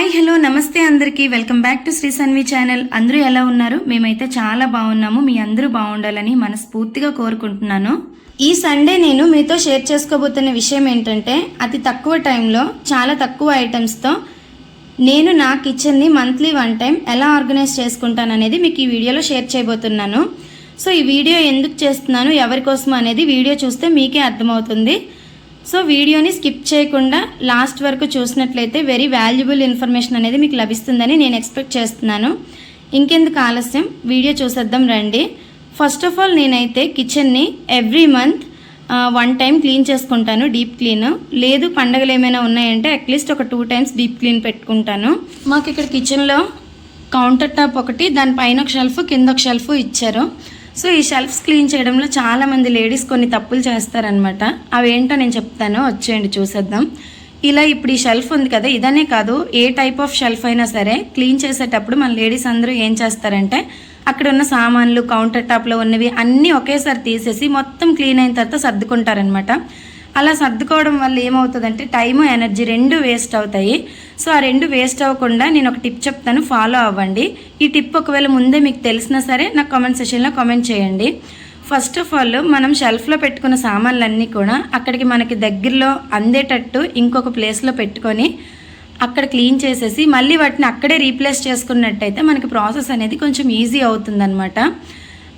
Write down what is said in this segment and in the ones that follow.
Hi hello నమస్తే అందరికీ. Welcome back to Shri Sanvi channel. అందరూ ఎలా ఉన్నారు? మేమైతే చాలా బాగున్నాము. మీ అందరూ బాగుండాలని మనస్ఫూర్తిగా కోరుకుంటున్నాను. ఈ సండే నేను మీతో షేర్ చేసుకోబోతున్న విషయం ఏంటంటే అతి తక్కువ టైంలో చాలా తక్కువ ఐటమ్స్తో నేను నా కిచెన్ని మంత్లీ వన్ టైం ఎలా ఆర్గనైజ్ చేసుకుంటాను అనేది మీకు ఈ వీడియోలో షేర్ చేయబోతున్నాను. సో ఈ వీడియో ఎందుకు చేస్తున్నాను ఎవరి కోసం అనేది వీడియో చూస్తే మీకే అర్థమవుతుంది. సో వీడియోని స్కిప్ చేయకుండా లాస్ట్ వరకు చూసినట్లయితే వెరీ వాల్యుబుల్ ఇన్ఫర్మేషన్ అనేది మీకు లభిస్తుందని నేను ఎక్స్పెక్ట్ చేస్తున్నాను. ఇంకెందుకు ఆలస్యం? వీడియో చూసేద్దాం రండి. ఫస్ట్ ఆఫ్ ఆల్ నేనైతే కిచెన్ని every month one time clean చేసుకుంటాను డీప్ క్లీన్. లేదు పండగలు ఏమైనా ఉన్నాయంటే అట్లీస్ట్ ఒక టూ టైమ్స్ డీప్ క్లీన్ పెట్టుకుంటాను. మాకు ఇక్కడ కిచెన్లో కౌంటర్ టాప్ ఒకటి దానిపైన ఒక షెల్ఫ్ కింద ఒక షెల్ఫ్ ఇచ్చారు. సో ఈ షెల్ఫ్స్ క్లీన్ చేయడంలో చాలామంది లేడీస్ కొన్ని తప్పులు చేస్తారనమాట అవేంటో నేను చెప్తాను వచ్చేయండి చూసేద్దాం. ఇలా ఇప్పుడు ఈ షెల్ఫ్ ఉంది కదా ఇదనే కాదు ఏ టైప్ ఆఫ్ షెల్ఫ్ అయినా సరే క్లీన్ చేసేటప్పుడు మన లేడీస్ అందరూ ఏం చేస్తారంటే అక్కడ ఉన్న సామాన్లు కౌంటర్ టాప్లో ఉన్నవి అన్నీ ఒకేసారి తీసేసి మొత్తం క్లీన్ అయిన తర్వాత సర్దుకుంటారనమాట అలా సర్దుకోవడం వల్ల ఏమవుతుందంటే టైము ఎనర్జీ రెండు వేస్ట్ అవుతాయి. సో ఆ రెండు వేస్ట్ అవ్వకుండా నేను ఒక టిప్ చెప్తాను ఫాలో అవ్వండి. ఈ టిప్ ఒకవేళ ముందే మీకు తెలిసినా సరే నాకు కామెంట్ సెషన్లో కామెంట్ చేయండి. ఫస్ట్ ఆఫ్ ఆల్ మనం షెల్ఫ్లో పెట్టుకున్న సామాన్లన్నీ కూడా అక్కడికి మనకి దగ్గరలో అందేటట్టు ఇంకొక ప్లేస్లో పెట్టుకొని అక్కడ క్లీన్ చేసేసి మళ్ళీ వాటిని అక్కడే రీప్లేస్ చేసుకున్నట్టయితే మనకి ప్రాసెస్ అనేది కొంచెం ఈజీ అవుతుందన్నమాట.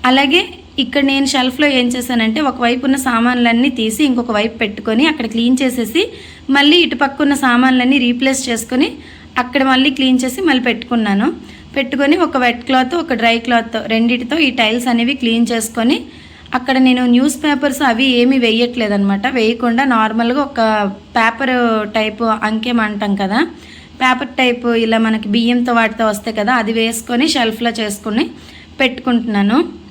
అలాగే ఇక్కడ నేను షెల్ఫ్లో ఏం చేశానంటే ఒకవైపు ఉన్న సామాన్లన్నీ తీసి ఇంకొక వైపు పెట్టుకొని అక్కడ క్లీన్ చేసేసి మళ్ళీ ఇటు పక్క ఉన్న సామాన్లన్నీ రీప్లేస్ చేసుకొని అక్కడ మళ్ళీ క్లీన్ చేసి మళ్ళీ పెట్టుకున్నాను. పెట్టుకొని ఒక వెట్ క్లాత్ ఒక డ్రై క్లాత్ రెండిటితో ఈ టైల్స్ అనేవి క్లీన్ చేసుకొని అక్కడ నేను న్యూస్ పేపర్స్ అవి ఏమీ వేయట్లేదు అనమాట వేయకుండా నార్మల్గా ఒక పేపర్ టైపు అంకెం అంటాం కదా. పేపర్ టైపు ఇలా మనకి బియ్యంతో వాటితో వస్తాయి కదా అది వేసుకొని షెల్ఫ్లో చేసుకుని పెట్టుకుంటున్నాను.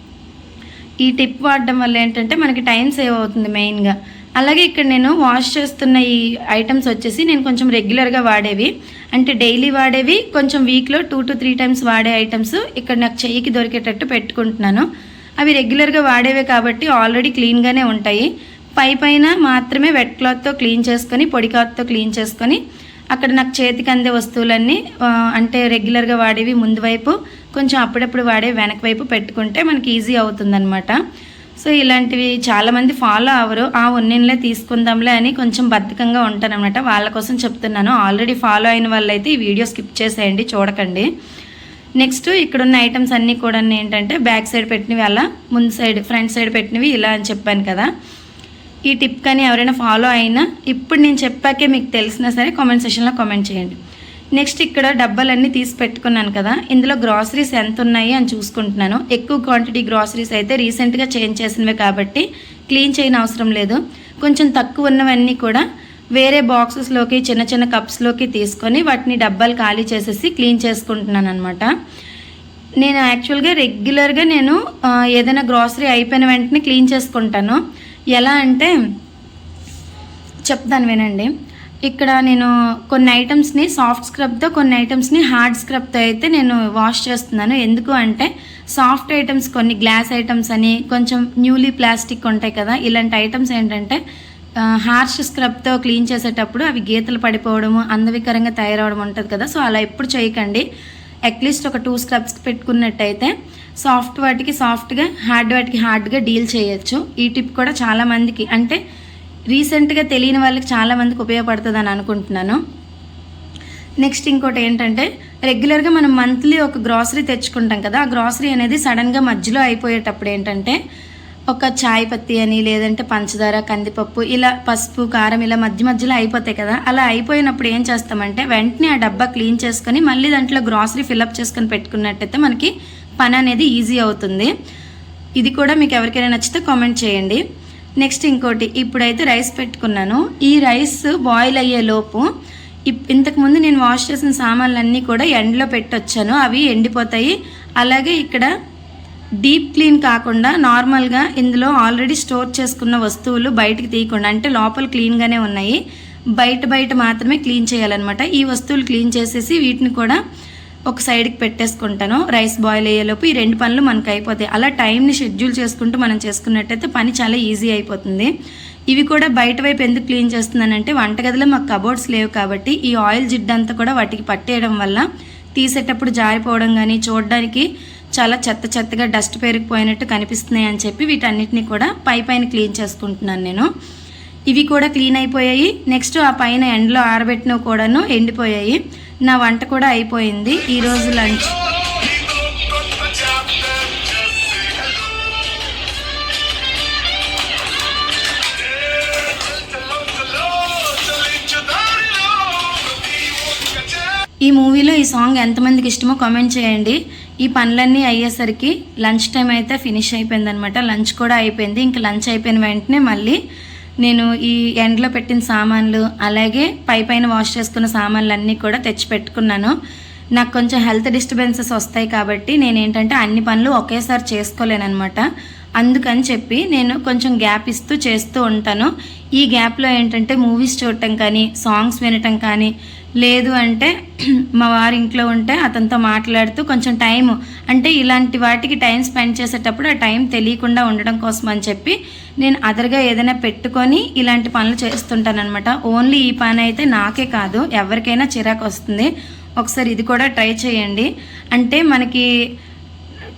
ఈ టిప్ వాడడం వల్ల ఏంటంటే మనకి టైం సేవ్ అవుతుంది మెయిన్గా. అలాగే ఇక్కడ నేను వాష్ చేస్తున్న ఈ ఐటమ్స్ వచ్చేసి నేను కొంచెం రెగ్యులర్గా వాడేవి. అంటే డైలీ వాడేవి కొంచెం వీక్లో టూ టు త్రీ టైమ్స్ వాడే ఐటమ్స్ ఇక్కడ నాకు చెయ్యికి దొరికేటట్టు పెట్టుకుంటున్నాను. అవి రెగ్యులర్గా వాడేవే కాబట్టి ఆల్రెడీ క్లీన్గానే ఉంటాయి. పై పైన మాత్రమే వెట్ క్లాత్తో క్లీన్ చేసుకొని పొడి క్లాత్తో క్లీన్ చేసుకొని అక్కడ నాకు చేతికి అందే వస్తువులన్నీ అంటే రెగ్యులర్గా వాడేవి ముందు వైపు కొంచెం అప్పుడప్పుడు వాడే వెనక వైపు పెట్టుకుంటే మనకి ఈజీ అవుతుందన్నమాట. సో ఇలాంటివి చాలామంది ఫాలో అవ్వరు. ఆ ఉన్నిన్లే తీసుకుందాంలే అని కొంచెం బద్ధకంగా ఉంటారనమాట వాళ్ళ కోసం చెప్తున్నాను. ఆల్రెడీ ఫాలో అయిన వాళ్ళైతే ఈ వీడియో స్కిప్ చేసేయండి చూడకండి. నెక్స్ట్ ఇక్కడున్న ఐటమ్స్ అన్నీ కూడా ఏంటంటే బ్యాక్ సైడ్ పెట్టినవి అలా ముందు సైడ్ ఫ్రంట్ సైడ్ పెట్టినవి ఇలా అని చెప్పాను కదా. ఈ టిప్ కానీ ఎవరైనా ఫాలో అయినా ఇప్పుడు నేను చెప్పాకే మీకు తెలిసినా సరే కామెంట్ సెషన్లో కామెంట్ చేయండి. నెక్స్ట్ ఇక్కడ డబ్బాలన్నీ తీసి పెట్టుకున్నాను కదా ఇందులో గ్రాసరీస్ ఎంత ఉన్నాయి అని చూసుకుంటున్నాను. ఎక్కువ క్వాంటిటీ గ్రాసరీస్ అయితే రీసెంట్గా చేంజ్ చేసినవి కాబట్టి క్లీన్ చేయని అవసరం లేదు. కొంచెం తక్కువ ఉన్నవన్నీ కూడా వేరే బాక్సెస్లోకి చిన్న చిన్న కప్స్లోకి తీసుకొని వాటిని డబ్బాలు ఖాళీ చేసేసి క్లీన్ చేసుకుంటున్నాను అనమాట నేను యాక్చువల్గా రెగ్యులర్గా నేను ఏదైనా గ్రాసరీ అయిపోయిన వెంటనే క్లీన్ చేసుకుంటాను. ఎలా అంటే చెప్తాను వినండి. ఇక్కడ నేను కొన్ని ఐటమ్స్ని సాఫ్ట్ స్క్రబ్తో కొన్ని ఐటమ్స్ని హార్డ్ స్క్రబ్తో అయితే నేను వాష్ చేస్తున్నాను. ఎందుకు అంటే సాఫ్ట్ ఐటమ్స్ కొన్ని గ్లాస్ ఐటమ్స్ అని కొంచెం న్యూలీ ప్లాస్టిక్ ఉంటాయి కదా ఇలాంటి ఐటమ్స్ ఏంటంటే హార్ష్ స్క్రబ్తో క్లీన్ చేసేటప్పుడు అవి గీతలు పడిపోవడము అందవికరంగా తయారవడం ఉంటుంది కదా సో అలా ఎప్పుడు చేయకండి. అట్లీస్ట్ ఒక టూ స్క్రబ్స్ పెట్టుకున్నట్టయితే సాఫ్ట్ వాటికి సాఫ్ట్గా హార్డ్ వాటికి హార్డ్గా డీల్ చేయొచ్చు. ఈ టిప్ కూడా చాలా మందికి అంటే రీసెంట్గా తెలియని వాళ్ళకి చాలామందికి ఉపయోగపడుతుందని అనుకుంటున్నాను. నెక్స్ట్ ఇంకోటి ఏంటంటే రెగ్యులర్గా మనం మంత్లీ ఒక గ్రాసరీ తెచ్చుకుంటాం కదా ఆ గ్రాసరీ అనేది సడన్గా మధ్యలో అయిపోయేటప్పుడు ఏంటంటే ఒక చాయ్ పత్తి అని లేదంటే పంచదార కందిపప్పు ఇలా పసుపు కారం ఇలా మధ్య మధ్యలో అయిపోతాయి కదా అలా అయిపోయినప్పుడు ఏం చేస్తామంటే వెంటనే ఆ డబ్బా క్లీన్ చేసుకొని మళ్ళీ దాంట్లో గ్రాసరీ ఫిల్అప్ చేసుకొని పెట్టుకున్నట్టయితే మనకి పని అనేది ఈజీ అవుతుంది. ఇది కూడా మీకు ఎవరికైనా నచ్చితే కామెంట్ చేయండి. నెక్స్ట్ ఇంకోటి ఇప్పుడైతే రైస్ పెట్టుకున్నాను. ఈ రైస్ బాయిల్ అయ్యే లోపు ఇప్- ఇంతకుముందు నేను వాష్ చేసిన సామాన్లన్నీ కూడా ఎండలో పెట్టొచ్చాను. అవి ఎండిపోతాయి. అలాగే ఇక్కడ డీప్ క్లీన్ కాకుండా నార్మల్గా ఇందులో ఆల్రెడీ స్టోర్ చేసుకున్న వస్తువులు బయటకు తీయకుండా అంటే లోపల క్లీన్గానే ఉన్నాయి. బయట బయట మాత్రమే క్లీన్ చేయాలన్నమాట. ఈ వస్తువులు క్లీన్ చేసేసి వీటిని కూడా ఒక సైడ్కి పెట్టేసుకుంటాను. రైస్ బాయిల్ అయ్యేలోపు ఈ రెండు పనులు మనకు అయిపోతాయి. అలా టైంని షెడ్యూల్ చేసుకుంటూ మనం చేసుకున్నట్టయితే పని చాలా ఈజీ అయిపోతుంది. ఇవి కూడా బయట వైపు ఎందుకు క్లీన్ చేస్తున్నానంటే వంటగదిలో మాకు కబోర్డ్స్ లేవు కాబట్టి ఈ ఆయిల్ జిడ్డంతా కూడా వాటికి పట్టేయడం వల్ల తీసేటప్పుడు జారిపోవడం కానీ చూడడానికి చాలా చెత్త చెత్తగా డస్ట్ పేరుకుపోయినట్టు కనిపిస్తున్నాయి అని చెప్పి వీటన్నిటిని కూడా పై పైన క్లీన్ చేసుకుంటున్నాను నేను. ఇవి కూడా క్లీన్ అయిపోయాయి. నెక్స్ట్ ఆ పైన ఎండలో ఆరబెట్టినవి కూడాను ఎండిపోయాయి. నా వంట కూడా అయిపోయింది. ఈరోజు లంచ్. ఈ మూవీలో ఈ సాంగ్ ఎంతమందికి ఇష్టమో కామెంట్ చేయండి. ఈ పనులన్నీ అయ్యేసరికి లంచ్ టైం అయితే ఫినిష్ అయిపోయింది అనమాట లంచ్ కూడా అయిపోయింది. ఇంకా లంచ్ అయిపోయిన వెంటనే మళ్ళీ నేను ఈ ఎండలో పెట్టిన సామాన్లు అలాగే పై పైన వాష్ చేసుకున్న సామాన్లు అన్నీ కూడా తెచ్చి పెట్టుకున్నాను నాకు కొంచెం హెల్త్ డిస్టర్బెన్సెస్ వస్తాయి కాబట్టి నేను ఏంటంటే అన్ని పనులు ఒకేసారి చేసుకోలేనమాట అందుకని చెప్పి నేను కొంచెం గ్యాప్ ఇస్తూ చేస్తూ ఉంటాను. ఈ గ్యాప్లో ఏంటంటే మూవీస్ చూడటం కానీ సాంగ్స్ వినటం కానీ లేదు అంటే మా వారి ఇంట్లో ఉంటే అతనితో మాట్లాడుతూ కొంచెం టైం అంటే ఇలాంటి వాటికి టైం స్పెండ్ చేసేటప్పుడు ఆ టైం తెలియకుండా ఉండడం కోసం అని చెప్పి నేను అదర్గా ఏదైనా పెట్టుకొని ఇలాంటి పనులు చేస్తుంటానన్నమాట. ఓన్లీ ఈ పని అయితే నాకే కాదు ఎవరికైనా చిరాకు వస్తుంది. ఒకసారి ఇది కూడా ట్రై చేయండి. అంటే మనకి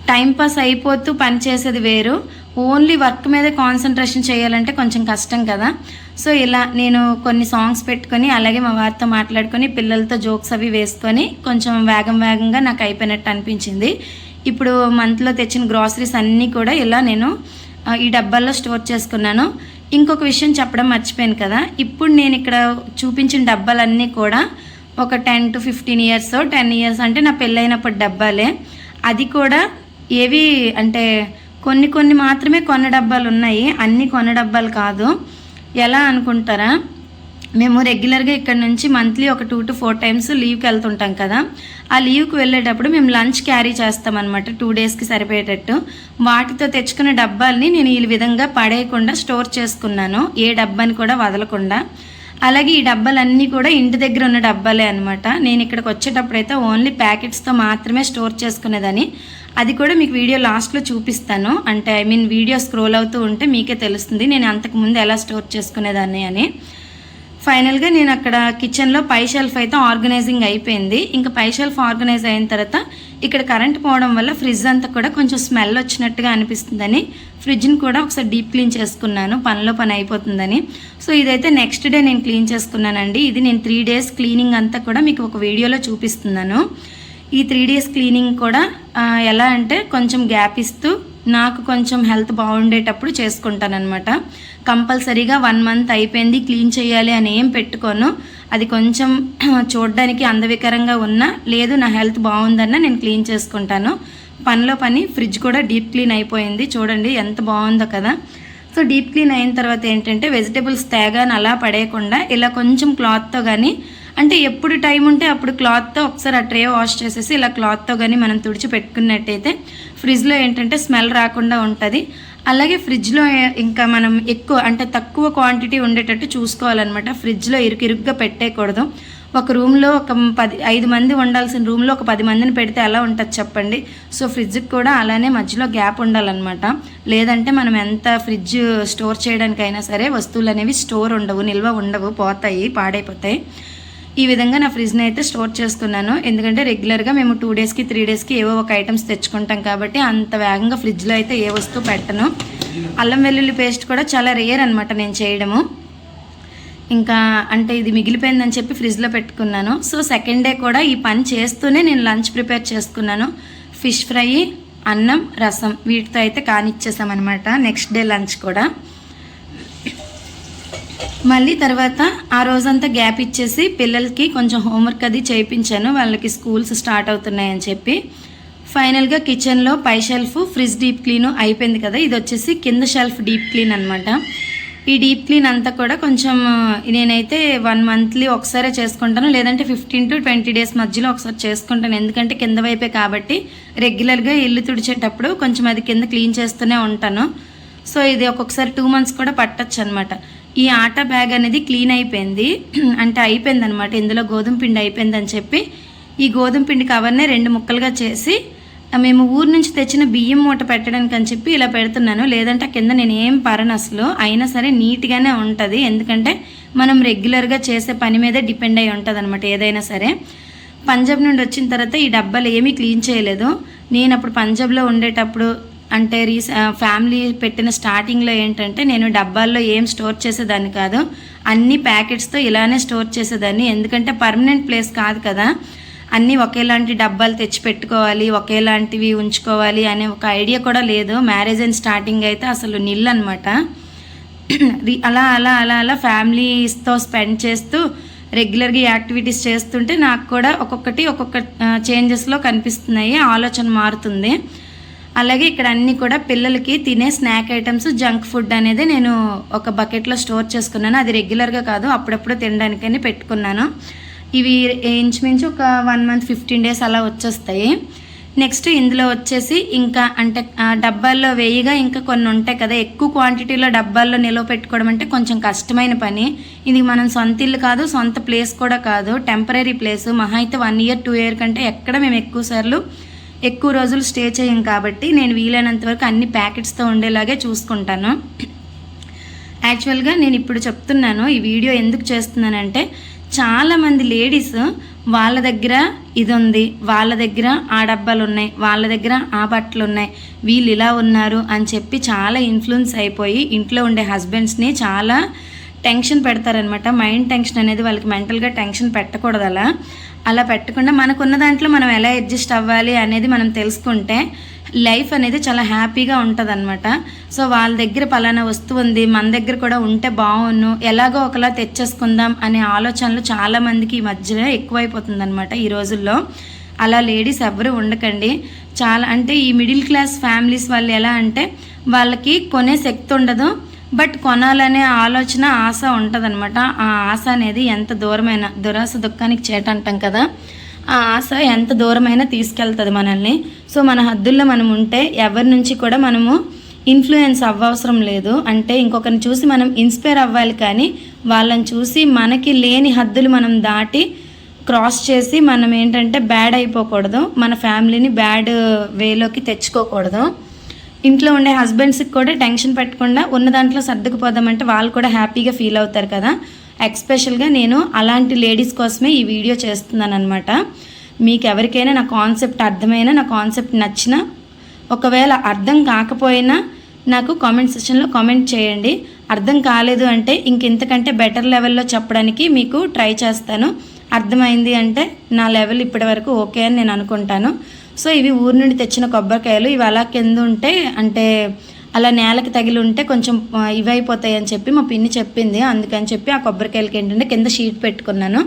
టైం పాస్ అయిపోతూ పని చేసేది వేరు ఓన్లీ వర్క్ మీదే కాన్సన్ట్రేషన్ చేయాలంటే కొంచెం కష్టం కదా. సో ఇలా నేను కొన్ని సాంగ్స్ పెట్టుకొని అలాగే మా వారితో మాట్లాడుకొని పిల్లలతో జోక్స్ అవి వేసుకొని కొంచెం వేగం వేగంగా నాకు అయిపోయినట్టు అనిపించింది. ఇప్పుడు మంత్లో తెచ్చిన గ్రాసరీస్ అన్నీ కూడా ఇలా నేను ఈ డబ్బాల్లో స్టోర్ చేసుకున్నాను. ఇంకొక విషయం చెప్పడం మర్చిపోయాను కదా. ఇప్పుడు నేను ఇక్కడ చూపించిన డబ్బాలన్నీ కూడా ఒక ten to fifteen years ten years అంటే నా పెళ్ళైనప్పుడు డబ్బాలే. అది కూడా ఏవి అంటే కొన్ని కొన్ని మాత్రమే కొన్న డబ్బాలు ఉన్నాయి. అన్ని కొన్న డబ్బాలు కాదు. ఎలా అనుకుంటారా? మేము రెగ్యులర్గా ఇక్కడ నుంచి మంత్లీ ఒక టూ టు ఫోర్ టైమ్స్ లీవ్కి వెళ్తుంటాం కదా. ఆ లీవ్కి వెళ్ళేటప్పుడు మేము లంచ్ క్యారీ చేస్తామన్నమాట. టూ డేస్కి సరిపోయేటట్టు. వాటితో తెచ్చుకున్న డబ్బాల్ని నేను ఈ విధంగా పడేయకుండా స్టోర్ చేసుకున్నాను. ఏ డబ్బాని కూడా వదలకుండా. అలాగే ఈ డబ్బాలన్నీ కూడా ఇంటి దగ్గర ఉన్న డబ్బాలే అనమాట నేను ఇక్కడికి వచ్చేటప్పుడు అయితే ఓన్లీ ప్యాకెట్స్తో మాత్రమే స్టోర్ చేసుకునేదని అది కూడా మీకు వీడియో లాస్ట్లో చూపిస్తాను. అంటే ఐ మీన్ వీడియో స్క్రోల్ అవుతూ ఉంటే మీకే తెలుస్తుంది నేను అంతకుముందు ఎలా స్టోర్ చేసుకునేదాన్ని అని. ఫైనల్గా నేను అక్కడ కిచెన్లో పై షెల్ఫ్ అయితే ఆర్గనైజింగ్ అయిపోయింది. ఇంకా పై షెల్ఫ్ ఆర్గనైజ్ అయిన తర్వాత ఇక్కడ కరెంట్ పోవడం వల్ల ఫ్రిడ్జ్ అంతా కూడా కొంచెం స్మెల్ వచ్చినట్టుగా అనిపిస్తుందని ఫ్రిడ్జ్ని కూడా ఒకసారి డీప్ క్లీన్ చేసుకున్నాను. పనిలో పని అయిపోతుందని. సో ఇదైతే నెక్స్ట్ డే నేను క్లీన్ చేసుకున్నానండి. ఇది నేను త్రీ డేస్ క్లీనింగ్ అంతా కూడా మీకు ఒక వీడియోలో చూపిస్తున్నాను. ఈ త్రీ డేస్ క్లీనింగ్ కూడా ఎలా అంటే కొంచెం గ్యాప్ ఇస్తూ నాకు కొంచెం హెల్త్ బాగుండేటప్పుడు చేసుకుంటానమాట కంపల్సరీగా వన్ మంత్ అయిపోయింది క్లీన్ చేయాలి అని ఏం పెట్టుకోను. అది కొంచెం చూడడానికి అందవికరంగా ఉన్నా లేదు నా హెల్త్ బాగుందన్నా నేను క్లీన్ చేసుకుంటాను. పనిలో పని ఫ్రిడ్జ్ కూడా డీప్ క్లీన్ అయిపోయింది. చూడండి ఎంత బాగుందో కదా. సో డీప్ క్లీన్ అయిన తర్వాత ఏంటంటే వెజిటేబుల్స్ తేగాని అలా పడేయకుండా ఇలా కొంచెం క్లాత్తో కానీ అంటే ఎప్పుడు టైం ఉంటే అప్పుడు క్లాత్తో ఒకసారి ఆ ట్రే వాష్ చేసేసి ఇలా క్లాత్తో కానీ మనం తుడిచి పెట్టుకున్నట్టయితే ఫ్రిడ్జ్లో ఏంటంటే స్మెల్ రాకుండా ఉంటుంది. అలాగే ఫ్రిడ్జ్లో ఇంకా మనం ఎక్కువ అంటే తక్కువ క్వాంటిటీ ఉండేటట్టు చూసుకోవాలన్నమాట. ఫ్రిడ్జ్లో ఇరుకు ఇరుగ్గా పెట్టేయకూడదు. ఒక రూమ్లో ఒక పది ఐదు మంది ఉండాల్సిన రూమ్లో ఒక పది మందిని పెడితే ఎలా ఉంటుంది చెప్పండి. సో ఫ్రిడ్జ్కి కూడా అలానే మధ్యలో గ్యాప్ ఉండాలన్నమాట. లేదంటే మనం ఎంత ఫ్రిడ్జ్ స్టోర్ చేయడానికైనా సరే వస్తువులు అనేవి స్టోర్ ఉండవు నిల్వ ఉండవు పోతాయి పాడైపోతాయి. ఈ విధంగా నా ఫ్రిడ్జ్ని అయితే స్టోర్ చేసుకున్నాను ఎందుకంటే రెగ్యులర్గా మేము టూ డేస్కి త్రీ డేస్కి ఏవో ఒక ఐటమ్స్ తెచ్చుకుంటాం కాబట్టి అంత వేగంగా ఫ్రిడ్జ్లో అయితే ఏ వస్తువు పెట్టను. అల్లం వెల్లుల్లి పేస్ట్ కూడా చాలా రేర్ అనమాట నేను చేయడము. ఇంకా అంటే ఇది మిగిలిపోయిందని చెప్పి ఫ్రిడ్జ్లో పెట్టుకున్నాను. సో సెకండ్ డే కూడా ఈ పని చేస్తూనే నేను లంచ్ ప్రిపేర్ చేసుకున్నాను. ఫిష్ ఫ్రై అన్నం రసం వీటితో అయితే కానిచ్చేసామన్నమాట. నెక్స్ట్ డే లంచ్ కూడా. మళ్ళీ తర్వాత ఆ రోజంతా గ్యాప్ ఇచ్చేసి పిల్లలకి కొంచెం హోంవర్క్ అది చేయించాను. వాళ్ళకి స్కూల్స్ స్టార్ట్ అవుతున్నాయని చెప్పి. ఫైనల్గా కిచెన్లో పై షెల్ఫ్ ఫ్రిడ్జ్ డీప్ క్లీన్ అయిపోయింది కదా. ఇది వచ్చేసి కింద షెల్ఫ్ డీప్ క్లీన్ అనమాట ఈ డీప్ క్లీన్ అంతా కూడా కొంచెం నేనైతే వన్ మంత్లీ ఒకసారే చేసుకుంటాను. లేదంటే ఫిఫ్టీన్ టు ట్వంటీ డేస్ మధ్యలో ఒకసారి చేసుకుంటాను. ఎందుకంటే కింద వైపే కాబట్టి రెగ్యులర్గా ఇల్లు తుడిచేటప్పుడు కొంచెం అది కింద క్లీన్ చేస్తూనే ఉంటాను. సో ఇది ఒక్కొక్కసారి టూ మంత్స్ కూడా పట్టచ్చు అనమాట ఈ ఆట బ్యాగ్ అనేది క్లీన్ అయిపోయింది. అంటే అయిపోయింది అనమాట ఇందులో గోధుమ పిండి అయిపోయిందని చెప్పి ఈ గోధుమ పిండి కవర్నే రెండు ముక్కలుగా చేసి మేము ఊరు నుంచి తెచ్చిన బియ్యం మూట పెట్టడానికి అని చెప్పి ఇలా పెడుతున్నాను. లేదంటే కింద నేను ఏం పరను అసలు. అయినా సరే నీట్గానే ఉంటుంది. ఎందుకంటే మనం రెగ్యులర్గా చేసే పని మీదే డిపెండ్ అయి ఉంటుంది అనమాట ఏదైనా సరే. పంజాబ్ నుండి వచ్చిన తర్వాత ఈ డబ్బాలు ఏమీ క్లీన్ చేయలేదు. నేను అప్పుడు పంజాబ్లో ఉండేటప్పుడు అంటే రీస ఫ్యామిలీ పెట్టిన స్టార్టింగ్లో ఏంటంటే నేను డబ్బాల్లో ఏం స్టోర్ చేసేదాన్ని కాదు అన్ని ప్యాకెట్స్తో ఇలానే స్టోర్ చేసేదాన్ని. ఎందుకంటే పర్మనెంట్ ప్లేస్ కాదు కదా. అన్నీ ఒకేలాంటి డబ్బాలు తెచ్చి పెట్టుకోవాలి ఒకేలాంటివి ఉంచుకోవాలి అనే ఒక ఐడియా కూడా లేదు. మ్యారేజ్ అండ్ స్టార్టింగ్ అయితే అసలు నిల్ అనమాట అలా అలా అలా అలా ఫ్యామిలీస్తో స్పెండ్ చేస్తూ రెగ్యులర్గా యాక్టివిటీస్ చేస్తుంటే నాకు కూడా ఒక్కొక్కటి ఒక్కొక్క చేంజెస్లో కనిపిస్తున్నాయి ఆలోచన మారుతుంది. అలాగే ఇక్కడ అన్నీ కూడా పిల్లలకి తినే స్నాక్ ఐటమ్స్ జంక్ ఫుడ్ అనేది నేను ఒక బకెట్లో స్టోర్ చేసుకున్నాను. అది రెగ్యులర్గా కాదు అప్పుడప్పుడు తినడానికని పెట్టుకున్నాను. ఇవి ఇంచుమించు ఒక వన్ మంత్ ఫిఫ్టీన్ డేస్ అలా వచ్చేస్తాయి. నెక్స్ట్ ఇందులో వచ్చేసి ఇంకా అంటే ఆ, డబ్బాల్లో వేయిగా ఇంకా కొన్ని ఉంటాయి కదా ఎక్కువ క్వాంటిటీలో డబ్బాల్లో నిల్వ పెట్టుకోవడం అంటే కొంచెం కష్టమైన పని. ఇది మనం సొంత ఇల్లు కాదు సొంత ప్లేస్ కూడా కాదు. టెంపరీ ప్లేస్ మహా అయితే వన్ ఇయర్ టూ ఇయర్ కంటే ఎక్కడ మేము ఎక్కువ సార్లు ఎక్కువ రోజులు స్టే చేయం కాబట్టి నేను వీలైనంత వరకు అన్ని ప్యాకెట్స్తో ఉండేలాగే చూసుకుంటాను. యాక్చువల్గా నేను ఇప్పుడు చెప్తున్నాను ఈ వీడియో ఎందుకు చేస్తున్నానంటే చాలామంది లేడీస్ వాళ్ళ దగ్గర ఇది ఉంది వాళ్ళ దగ్గర ఆ డబ్బాలు ఉన్నాయి వాళ్ళ దగ్గర ఆ బట్టలు ఉన్నాయి వీళ్ళు ఇలా ఉన్నారు అని చెప్పి చాలా ఇన్ఫ్లుయెన్స్ అయిపోయి ఇంట్లో ఉండే హస్బెండ్స్ని చాలా టెన్షన్ పెడతారనమాట మైండ్ టెన్షన్ అనేది వాళ్ళకి మెంటల్గా టెన్షన్ పెట్టకూడదు అలా అలా పెట్టకుండా మనకున్న దాంట్లో మనం ఎలా అడ్జస్ట్ అవ్వాలి అనేది మనం తెలుసుకుంటే లైఫ్ అనేది చాలా హ్యాపీగా ఉంటుంది సో వాళ్ళ దగ్గర పలానా వస్తువు ఉంది మన దగ్గర కూడా ఉంటే బాగున్ను ఎలాగో ఒకలా తెచ్చేసుకుందాం అనే ఆలోచనలు చాలామందికి ఈ మధ్యన ఎక్కువైపోతుంది అనమాట ఈ రోజుల్లో. అలా లేడీస్ ఎవ్వరూ ఉండకండి. చాలా అంటే ఈ మిడిల్ క్లాస్ ఫ్యామిలీస్ వాళ్ళు ఎలా అంటే వాళ్ళకి కొనే శక్తి ఉండదు. బట్ కొనాలనే ఆలోచన ఆశ ఉంటుందన్నమాట. ఆ ఆశ అనేది ఎంత దూరమైన దురాశ దుఃఖానికి చేట అంటాం కదా ఆ ఆశ ఎంత దూరమైనా తీసుకెళ్తుంది మనల్ని. సో మన హద్దుల్లో మనం ఉంటే ఎవరి నుంచి కూడా మనము ఇన్ఫ్లుయెన్స్ అవ్వవసరం లేదు. అంటే ఇంకొకరిని చూసి మనం ఇన్స్పైర్ అవ్వాలి కానీ వాళ్ళని చూసి మనకి లేని హద్దులు మనం దాటి క్రాస్ చేసి మనం ఏంటంటే బ్యాడ్ అయిపోకూడదు. మన ఫ్యామిలీని బ్యాడ్ వేలోకి తెచ్చుకోకూడదు. ఇంట్లో ఉండే హస్బెండ్స్కి కూడా టెన్షన్ పెట్టకుండా ఉన్న దాంట్లో సర్దుకుపోదామంటే వాళ్ళు కూడా హ్యాపీగా ఫీల్ అవుతారు కదా. ఎక్స్పెషల్గా నేను అలాంటి లేడీస్ కోసమే ఈ వీడియో చేస్తున్నాను అనమాట మీకు ఎవరికైనా నా కాన్సెప్ట్ అర్థమైనా నా కాన్సెప్ట్ నచ్చినా ఒకవేళ అర్థం కాకపోయినా నాకు కామెంట్ సెక్షన్లో కామెంట్ చేయండి. అర్థం కాలేదు అంటే ఇంకెంతకంటే బెటర్ లెవెల్లో చెప్పడానికి మీకు ట్రై చేస్తాను. అర్థమైంది అంటే నా లెవెల్ ఇప్పటి వరకు ఓకే అని నేను అనుకుంటాను. సో ఇవి ఊరి నుండి తెచ్చిన కొబ్బరికాయలు. ఇవి అలా కింద ఉంటే అంటే అలా నేలకి తగిలి ఉంటే కొంచెం ఇవైపోతాయి ఇవి అయిపోతాయి అని చెప్పి మా పిన్ని చెప్పింది. అందుకని చెప్పి ఆ కొబ్బరికాయలకి ఏంటంటే కింద షీట్ పెట్టుకున్నాను.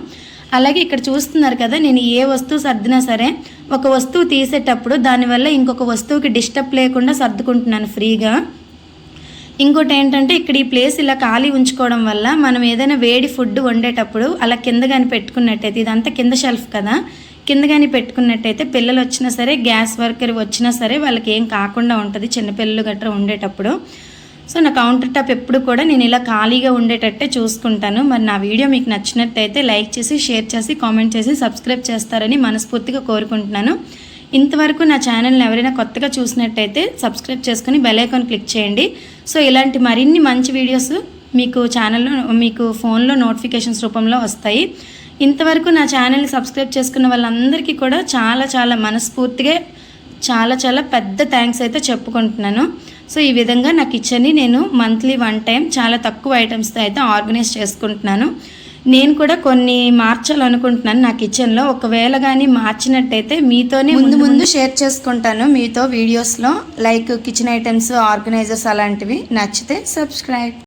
అలాగే ఇక్కడ చూస్తున్నారు కదా నేను ఏ వస్తువు సర్దినా సరే ఒక వస్తువు తీసేటప్పుడు దానివల్ల ఇంకొక వస్తువుకి డిస్టర్బ్ లేకుండా సర్దుకుంటున్నాను ఫ్రీగా. ఇంకోటి ఏంటంటే ఇక్కడ ఈ ప్లేస్ ఇలా ఖాళీ ఉంచుకోవడం వల్ల మనం ఏదైనా వేడి ఫుడ్ వండేటప్పుడు అలా కింద కానీ పెట్టుకున్నట్టయితే ఇదంతా కింద షెల్ఫ్ కదా కింద కానీ పెట్టుకున్నట్టయితే పిల్లలు వచ్చినా సరే గ్యాస్ వర్కర్ వచ్చినా సరే వాళ్ళకి ఏం కాకుండా ఉంటుంది చిన్నపిల్లలు గట్రా ఉండేటప్పుడు. సో నా కౌంటర్ టాప్ ఎప్పుడు కూడా నేను ఇలా ఖాళీగా ఉండేటట్టే చూసుకుంటాను. మరి నా వీడియో మీకు నచ్చినట్టయితే లైక్ చేసి షేర్ చేసి కామెంట్ చేసి సబ్స్క్రైబ్ చేస్తారని మనస్ఫూర్తిగా కోరుకుంటున్నాను. ఇంతవరకు నా ఛానల్ని ఎవరైనా కొత్తగా చూసినట్టయితే సబ్స్క్రైబ్ చేసుకుని బెల్ ఐకాన్ క్లిక్ చేయండి. సో ఇలాంటి మరిన్ని మంచి వీడియోస్ మీకు ఛానల్లో మీకు ఫోన్లో నోటిఫికేషన్స్ రూపంలో వస్తాయి. ఇంతవరకు నా ఛానల్ని సబ్స్క్రైబ్ చేసుకున్న వాళ్ళందరికీ కూడా చాలా చాలా మనస్ఫూర్తిగా చాలా చాలా పెద్ద థ్యాంక్స్ అయితే చెప్పుకుంటున్నాను. సో ఈ విధంగా నా కిచెన్ని నేను మంత్లీ వన్ టైం చాలా తక్కువ ఐటమ్స్తో అయితే ఆర్గనైజ్ చేసుకుంటున్నాను. నేను కూడా కొన్ని మార్చాలనుకుంటున్నాను నా కిచెన్లో ఒకవేళ కానీ మార్చినట్టయితే మీతోనే ముందు ముందు షేర్ చేసుకుంటాను. మీతో వీడియోస్లో లైక్ కిచెన్ ఐటమ్స్ ఆర్గనైజర్స్ అలాంటివి నచ్చితే సబ్స్క్రైబ్